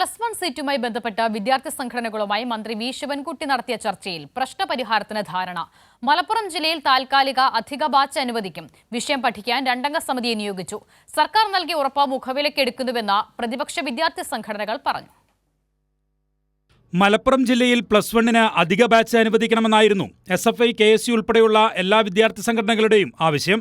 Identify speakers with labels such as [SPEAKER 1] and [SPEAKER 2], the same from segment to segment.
[SPEAKER 1] Plus one സീറ്റുമായി ബന്ധപ്പെട്ട വിദ്യാർത്ഥി സംഘടനകളുമായി മന്ത്രി വി. ശിവൻകുട്ടി നടത്തിയ ചർച്ചയിൽ പ്രശ്നപരിഹാരത്തിന് ധാരണ. മലപ്പുറം ജില്ലയിൽ താൽക്കാലിക അധിക ബാച്ച് അനുവദിക്കും. വിഷയം പഠിക്കാൻ രണ്ടംഗ സമിതിയെ നിയോഗിച്ചു. സർക്കാർ നൽകിയ ഉറപ്പ് മുഖവിലക്കെടുക്കുന്നുവെന്ന് പ്രതിപക്ഷ വിദ്യാർത്ഥി സംഘടനകൾ പറഞ്ഞു.
[SPEAKER 2] മലപ്പുറം ജില്ലയിൽ പ്ലസ് വണ്ണിന് അധിക batch അനുവദിക്കണമെന്നായിരുന്നു S F I K S U ഉൾപ്പെടെയുള്ള എല്ലാ വിദ്യാർത്ഥി സംഘടനകളുടെയും ആവശ്യം.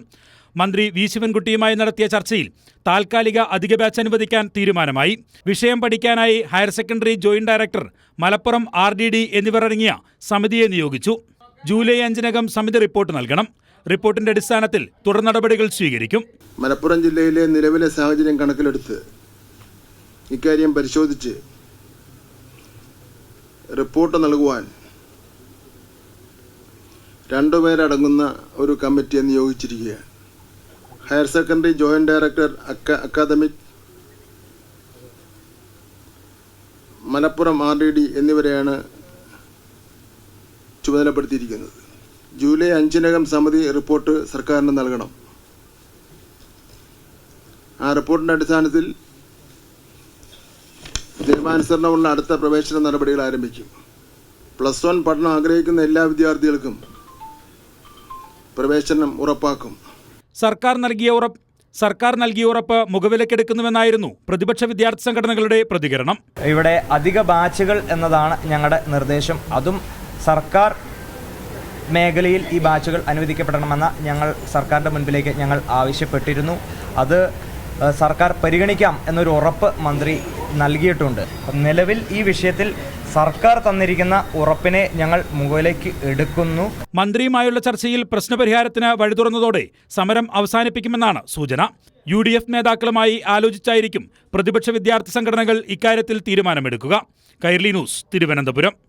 [SPEAKER 2] മന്ത്രി വി ശിവൻകുട്ടിയുമായി നടത്തിയ ചർച്ചയിൽ താൽക്കാലിക അധിക ബാച്ച് അനുവദിക്കാൻ തീരുമാനമായി. വിഷയം പഠിക്കാനായി higher secondary joint director Malappuram R എന്നിവർ അടങ്ങിയ സമിതിയെ നിയോഗിച്ചു. ജൂലൈ അഞ്ചിനകം സമിതി റിപ്പോർട്ട് നൽകണം. റിപ്പോർട്ടിന്റെ അടിസ്ഥാനത്തിൽ തുടർ നടപടികൾ സ്വീകരിക്കും.
[SPEAKER 3] മലപ്പുറം ജില്ലയിലെ നിലവിലെ സാഹചര്യം കണക്കിലെടുത്ത് ഇക്കാര്യം പരിശോധിച്ച് റിപ്പോർട്ട് നൽകുവാൻ രണ്ടുപേരടങ്ങുന്ന ഒരു കമ്മിറ്റിയെ നിയോഗിച്ചിരിക്കുകയാണ്. ഹയർ സെക്കൻഡറി ജോയിന്റ് ഡയറക്ടർ അക്ക academic Malappuram R D D എന്നിവരെയാണ് ചുമതലപ്പെടുത്തിയിരിക്കുന്നത്. ജൂലൈ അഞ്ചിനകം സമിതി റിപ്പോർട്ട് സർക്കാരിന് നൽകണം. ആ റിപ്പോർട്ടിന്റെ അടിസ്ഥാനത്തിൽ നിയമാനുസരണമുള്ള അടുത്ത പ്രവേശന നടപടികൾ ആരംഭിക്കും. പ്ലസ് വൺ പഠനം ആഗ്രഹിക്കുന്ന എല്ലാ വിദ്യാർത്ഥികൾക്കും പ്രവേശനം ഉറപ്പാക്കും.
[SPEAKER 2] സർക്കാർ നൽകിയ ഉറപ്പ് സർക്കാർ നൽകിയ ഉറപ്പ് മുഖവിലക്കെടുക്കുന്നുവെന്നായിരുന്നു പ്രതിപക്ഷ വിദ്യാർത്ഥി സംഘടനകളുടെ പ്രതികരണം.
[SPEAKER 4] ഇവിടെ അധിക ബാച്ചുകൾ എന്നതാണ് ഞങ്ങളുടെ നിർദ്ദേശം. അതും സർക്കാർ മേഖലയിൽ ഈ ബാച്ചുകൾ അനുവദിക്കപ്പെടണമെന്ന ഞങ്ങൾ സർക്കാരിന്റെ മുൻപിലേക്ക് ഞങ്ങൾ ആവശ്യപ്പെട്ടിരുന്നു. അത് സർക്കാർ പരിഗണിക്കാം എന്നൊരു ഉറപ്പ് മന്ത്രി നൽകിയിട്ടുണ്ട്. നിലവിൽ ഈ വിഷയത്തിൽ സർക്കാർ തന്നിരിക്കുന്ന ഉറപ്പിനെ ഞങ്ങൾ മുകളിലേക്ക് എടുക്കുന്നു.
[SPEAKER 2] മന്ത്രിയുമായുള്ള ചർച്ചയിൽ പ്രശ്നപരിഹാരത്തിന് വഴി തുറന്നതോടെ സമരം അവസാനിപ്പിക്കുമെന്നാണ് സൂചന. യു ഡി എഫ് നേതാക്കളുമായി ആലോചിച്ചായിരിക്കും പ്രതിപക്ഷ വിദ്യാർത്ഥി സംഘടനകൾ ഇക്കാര്യത്തിൽ തീരുമാനമെടുക്കുക. കൈർലി ന്യൂസ് തിരുവനന്തപുരം.